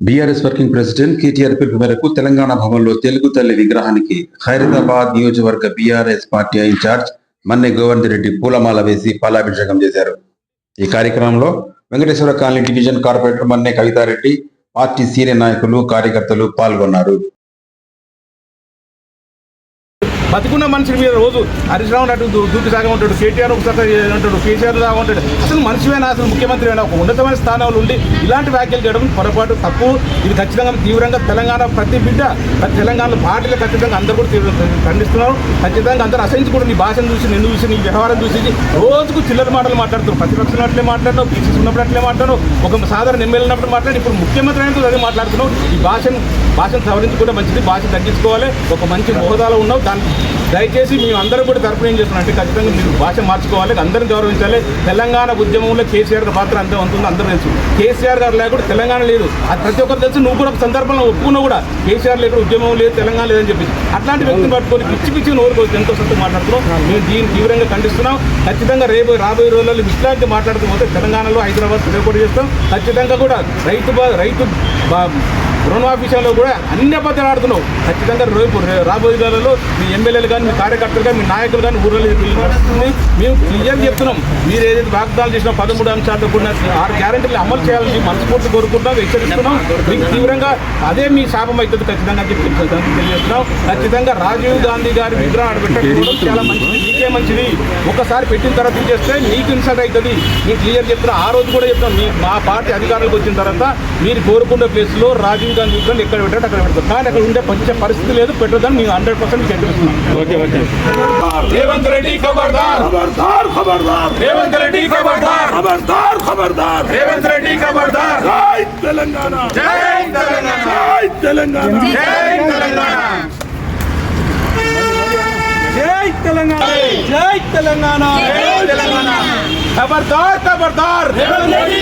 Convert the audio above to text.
BRS working president KTR పిలుపు మేరకు తెలంగాణ భవన్లో తెలుగు తల్లి విగ్రహానికి ఖైరతాబాద్ నియోజకవర్గ BRS party in-charge Manne Govardhan Reddy పూలమాల వేసి పాలాభిషేకం చేశారు. ఈ కార్యక్రమంలో Venkateshwara colony division corporator Manne Kavitha Reddy party senior నాయకులు కార్యకర్తలు పాల్గొన్నారు. బతుకున్న మనిషి మీద రోజు హరీష్ రావు అటు దూకి సాగా ఉంటాడు కేటీఆర్ ఒకసారి ఉంటాడు కేసీఆర్ లాగా ఉంటాడు అసలు మనిషివేనా అసలు ముఖ్యమంత్రి అయినా ఒక ఉన్నతమైన స్థానంలో ఉండి ఇలాంటి వ్యాఖ్యలు చేయడం పొరపాటు తప్పు. ఇది ఖచ్చితంగా తీవ్రంగా తెలంగాణ ప్రతి బిడ్డ తెలంగాణలో పార్టీలు ఖచ్చితంగా అందరూ కూడా ఖండిస్తున్నారు. ఖచ్చితంగా అందరూ అసహించి కూడా నీ భాషను చూసి నిన్ను చూసి నీ వ్యవహారం చూసి రోజుకు చిల్లర మాటలు మాట్లాడుతారు ప్రతిపక్షం అట్లే మాట్లాడినావు పీసీసీ ఉన్నప్పుడు అట్లే మాట్లాడు ఒక సాధారణ ఎమ్మెల్యే ఉన్నప్పుడు మాట్లాడి ఇప్పుడు ముఖ్యమంత్రి అయినప్పుడు అదే మాట్లాడుతున్నావు. ఈ భాషను భాషను సవరించుకుంటే మంచిది భాష తగ్గించుకోవాలి. ఒక మంచి హోదాలో ఉన్నావు. దానికి దయచేసి మేము అందరూ కూడా తరపున ఏం చేస్తున్నాం అంటే ఖచ్చితంగా మీరు భాష మార్చుకోవాలి అందరిని గౌరవించాలి. తెలంగాణ ఉద్యమంలో కేసీఆర్ గారి పాత్ర అంతే ఉంటుందో అందరూ తెలుసు. కేసీఆర్ గారు లేకుండా తెలంగాణ లేదు. అది ప్రతి ఒక్కరు తెలుసు నువ్వు కూడా ఒక సందర్భంలో ఒప్పుకున్నా కూడా కేసీఆర్ లేకుండా ఉద్యమం లేదు తెలంగాణ లేదని చెప్పి అట్లాంటి వ్యక్తిని పట్టుకొని పిచ్చి పిచ్చి నోరుకోవచ్చు ఎంతో సొంత మాట్లాడుతున్నాం. మేము దీన్ని తీవ్రంగా ఖండిస్తున్నాం. ఖచ్చితంగా రేపు రాబోయే రోజుల్లో ఇట్లాంటి మాట్లాడుతూ పోతే తెలంగాణలో హైదరాబాద్ రిపోర్ట్ చేస్తాం. ఖచ్చితంగా కూడా రైతు బా- రైతు బా- రుణమాఫీ విషయంలో కూడా అన్ని అబద్ధాలు ఆడుతున్నావు. ఖచ్చితంగా రేపు రాబోయే రోజుల్లో మీ ఎమ్మెల్యేలు కానీ మీ కార్యకర్తలు కానీ మీ నాయకులు కానీ ఊళ్ళో మేము క్లియర్ చెప్తున్నాం. మీరు ఏదైతే వాగ్దానాలు చేసిన పదమూడు అంశాలతో కూడిన ఆరు గ్యారెంటీలు అమలు చేయాలని మనస్ఫూర్తి కోరుకుంటున్నాం హెచ్చరిస్తున్నాం. మీకు తీవ్రంగా అదే మీ శాపం అవుతుంది ఖచ్చితంగా అని చెప్పి తెలియజేస్తున్నాం. ఖచ్చితంగా రాజీవ్ గాంధీ గారి విగ్రహం ఆడబెట్టడం చాలా మంచిది. పెడితే మంచిది. ఒకసారి పెట్టిన తర్వాత చేస్తే నీకు ఇన్సల్ట్ అవుతుంది. నేను క్లియర్ చెప్తున్నా. ఆ రోజు కూడా చెప్తాను మీ మా పార్టీ అధికారులకు వచ్చిన తర్వాత మీరు కోరుకున్న ప్లేస్లో రాజీవ్ గాంధీ ఎక్కడ పెట్టాడు అక్కడ పెడతాం కానీ అక్కడ ఉండే పంచ పరిస్థితి లేదు. పెట్టదని నేను హండ్రెడ్ పర్సెంట్ చెప్పిస్తున్నాను ఓకే ఓకే. రెడ్డి తెలంగాణ. తెలంగాణ. జై తెలంగాణ. తెలంగాణ. ఖబర్దార్ ఖబర్దార్ రేవంత్ రెడ్డి